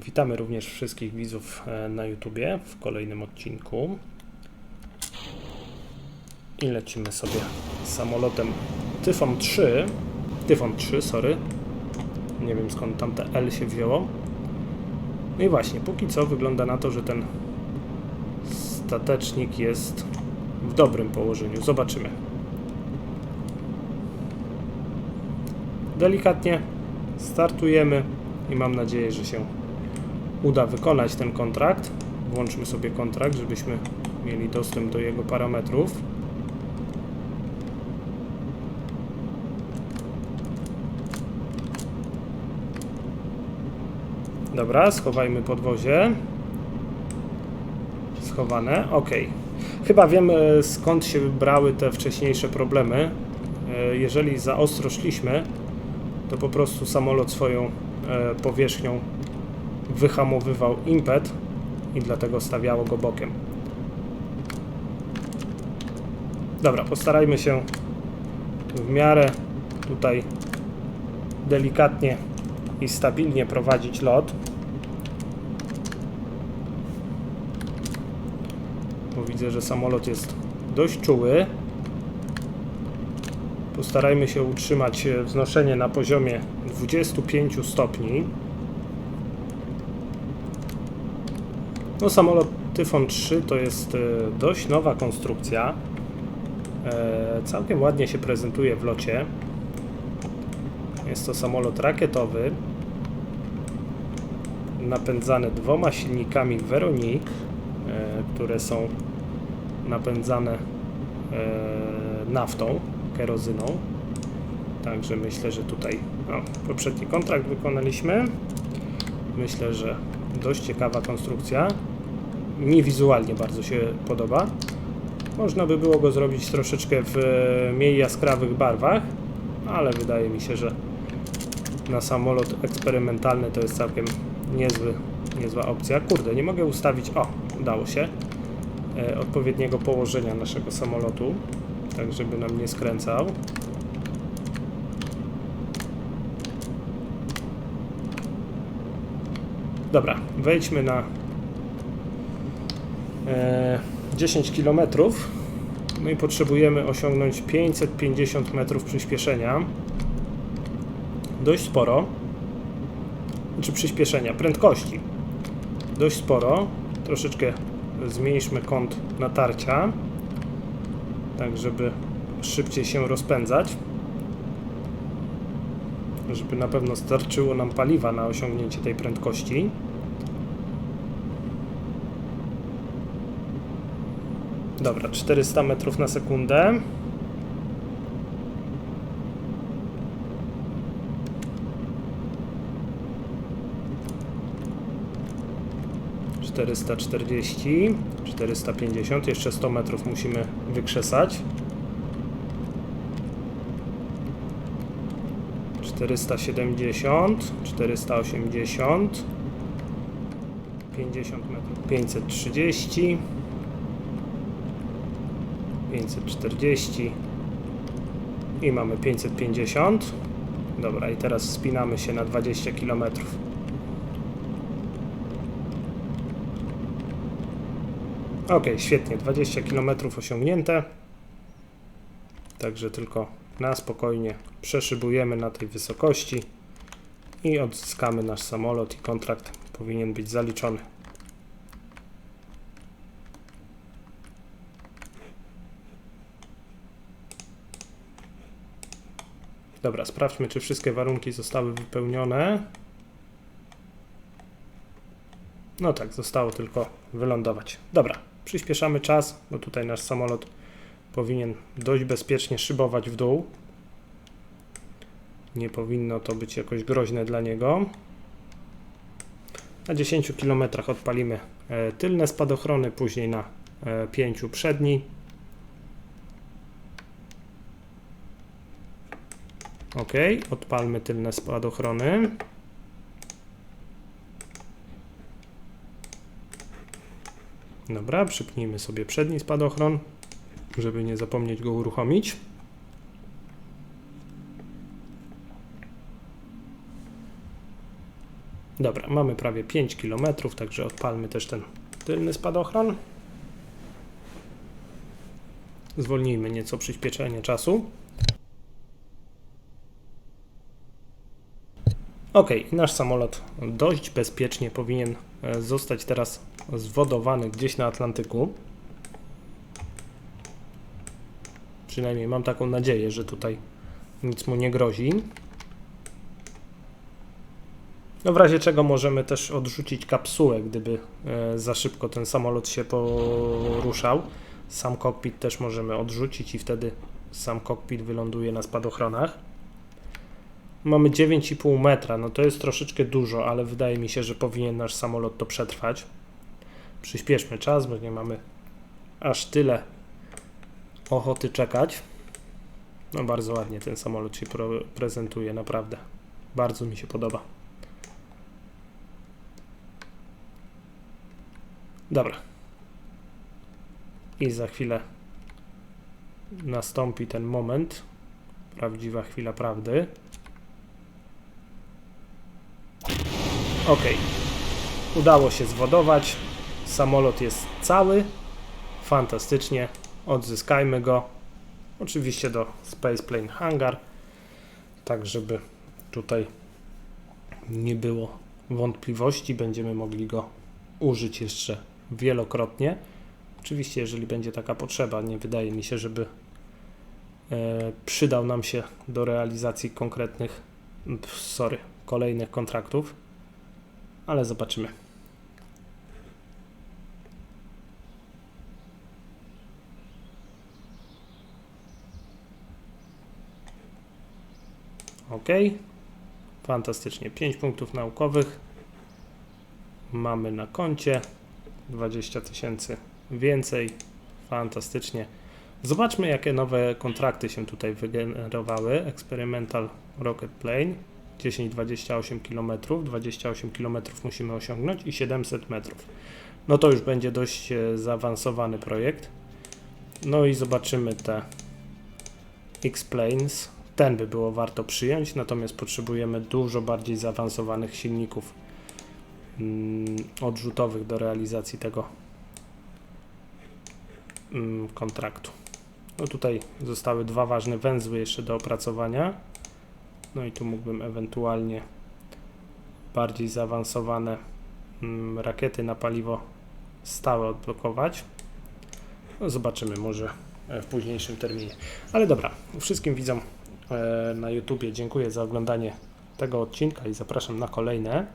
Witamy również wszystkich widzów e, na YouTubie w kolejnym odcinku. I lecimy sobie samolotem Tyfon 3. Tyfon 3, sorry. Nie wiem skąd tam te L się wzięło. No i właśnie, póki co wygląda na to, że ten statecznik jest w dobrym położeniu. Zobaczymy. Delikatnie startujemy i mam nadzieję, że się uda wykonać ten kontrakt. Włączmy sobie kontrakt, żebyśmy mieli dostęp do jego parametrów. Dobra, schowajmy podwozie. Schowane, ok. Chyba wiem e, skąd się brały te wcześniejsze problemy. E, Jeżeli za szliśmy, to po prostu samolot swoją e, powierzchnią wyhamowywał impet i dlatego stawiało go bokiem. Dobra, postarajmy się w miarę tutaj delikatnie i stabilnie prowadzić lot. Bo widzę, że samolot jest dość czuły. Postarajmy się utrzymać e, wznoszenie na poziomie 25 stopni. No samolot Tyfon 3 to jest e, dość nowa konstrukcja. E, Całkiem ładnie się prezentuje w locie. Jest to samolot rakietowy napędzany dwoma silnikami Veroni, e, które są napędzane e, naftą, kerozyną. Także myślę, że tutaj o, poprzedni kontrakt wykonaliśmy. Myślę, że dość ciekawa konstrukcja. Mi wizualnie bardzo się podoba. Można by było go zrobić troszeczkę w e, mniej jaskrawych barwach, ale wydaje mi się, że na samolot eksperymentalny to jest całkiem niezły, niezła opcja. Kurde, nie mogę ustawić, o, udało się, e, odpowiedniego położenia naszego samolotu, tak żeby nam nie skręcał. Dobra, wejdźmy na 10 km. No i potrzebujemy osiągnąć 550 metrów przyspieszenia. Dość sporo. Czy przyspieszenia, prędkości. Dość sporo. Troszeczkę zmniejszmy kąt natarcia, tak żeby szybciej się rozpędzać. Żeby na pewno starczyło nam paliwa na osiągnięcie tej prędkości. Dobra, 400 metrów na sekundę. Czterysta czterdzieści, czterysta pięćdziesiąt, jeszcze 100 metrów musimy wykrzesać. 470, 480, 50 metrów, 530, 540 i mamy 550. Dobra, i teraz spinamy się na 20 km. Ok, świetnie, 20 km osiągnięte. Także tylko na spokojnie przeszybujemy na tej wysokości i odzyskamy nasz samolot i kontrakt powinien być zaliczony. Dobra, sprawdźmy, czy wszystkie warunki zostały wypełnione. No tak, zostało tylko wylądować. Dobra, przyspieszamy czas, bo tutaj nasz samolot powinien dość bezpiecznie szybować w dół. Nie powinno to być jakoś groźne dla niego. Na 10 km odpalimy e, tylne spadochrony, później na 5 przedni. Ok, odpalmy tylne spadochrony. Dobra, przypnijmy sobie przedni spadochron, żeby nie zapomnieć go uruchomić. Dobra, mamy prawie 5 km, także odpalmy też ten tylny spadochron. Zwolnijmy nieco przyspieszenie czasu. Ok, nasz samolot dość bezpiecznie powinien e, zostać teraz zwodowany gdzieś na Atlantyku. Przynajmniej mam taką nadzieję, że tutaj nic mu nie grozi. No w razie czego możemy też odrzucić kapsułę, gdyby e, za szybko ten samolot się poruszał. Sam kokpit też możemy odrzucić i wtedy sam kokpit wyląduje na spadochronach. Mamy 9,5 metra, no to jest troszeczkę dużo, ale wydaje mi się, że powinien nasz samolot to przetrwać. Przyspieszmy czas, bo nie mamy aż tyle ochoty czekać. No bardzo ładnie ten samolot się prezentuje, naprawdę. Bardzo mi się podoba. Dobra. I za chwilę nastąpi ten moment. Prawdziwa chwila prawdy. Ok. Udało się zwodować. Samolot jest cały. Fantastycznie. Odzyskajmy go. Oczywiście do Spaceplane Hangar. Tak, żeby tutaj nie było wątpliwości. Będziemy mogli go użyć jeszcze wielokrotnie. Oczywiście, jeżeli będzie taka potrzeba, nie wydaje mi się, żeby e, przydał nam się do realizacji konkretnych, sorry, kolejnych kontraktów, ale zobaczymy. Ok, fantastycznie. 5 punktów naukowych mamy na koncie. 20 tysięcy więcej. Fantastycznie. Zobaczmy, jakie nowe kontrakty się tutaj wygenerowały. Experimental Rocket Plane 10-28 km, 28 km musimy osiągnąć i 700 metrów. No to już będzie dość e, zaawansowany projekt. No i zobaczymy te X-Planes. Ten by było warto przyjąć, natomiast potrzebujemy dużo bardziej zaawansowanych silników mm, odrzutowych do realizacji tego mm, kontraktu. No tutaj zostały dwa ważne węzły jeszcze do opracowania. No i tu mógłbym ewentualnie bardziej zaawansowane mm, rakiety na paliwo stałe odblokować. No zobaczymy może e, w późniejszym terminie. Ale dobra, wszystkim widzom e, na YouTubie dziękuję za oglądanie tego odcinka i zapraszam na kolejne.